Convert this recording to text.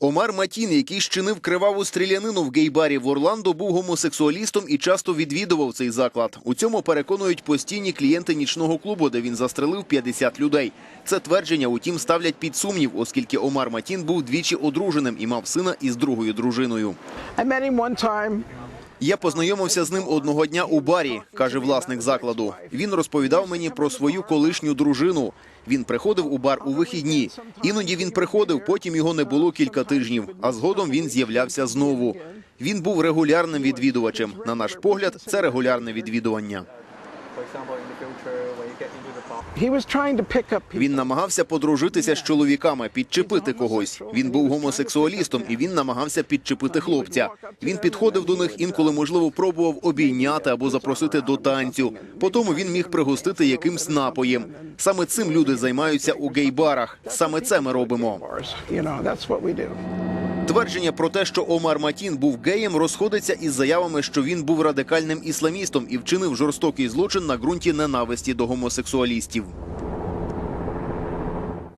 Омар Матін, який щинив криваву стрілянину в гей-барі в Орландо, був гомосексуалістом і часто відвідував цей заклад. У цьому переконують постійні клієнти нічного клубу, де він застрелив 50 людей. Це твердження, утім, ставлять під сумнів, оскільки Омар Матін був двічі одруженим і мав сина із другою дружиною. Я познайомився з ним одного дня у барі, каже власник закладу. Він розповідав мені про свою колишню дружину. Він приходив у бар у вихідні. Іноді він приходив, потім його не було кілька тижнів. А згодом він з'являвся знову. Він був регулярним відвідувачем. На наш погляд, це регулярне відвідування. Він намагався подружитися з чоловіками, підчепити когось. Він був гомосексуалістом і він намагався підчепити хлопця. Він підходив до них інколи, можливо, пробував обійняти або запросити до танцю. Потім він міг пригостити якимсь напоєм. Саме цим люди займаються у гей-барах. Саме це ми робимо. Твердження про те, що Омар Матін був геєм, розходиться із заявами, що він був радикальним ісламістом і вчинив жорстокий злочин на ґрунті ненависті до гомосексуалістів.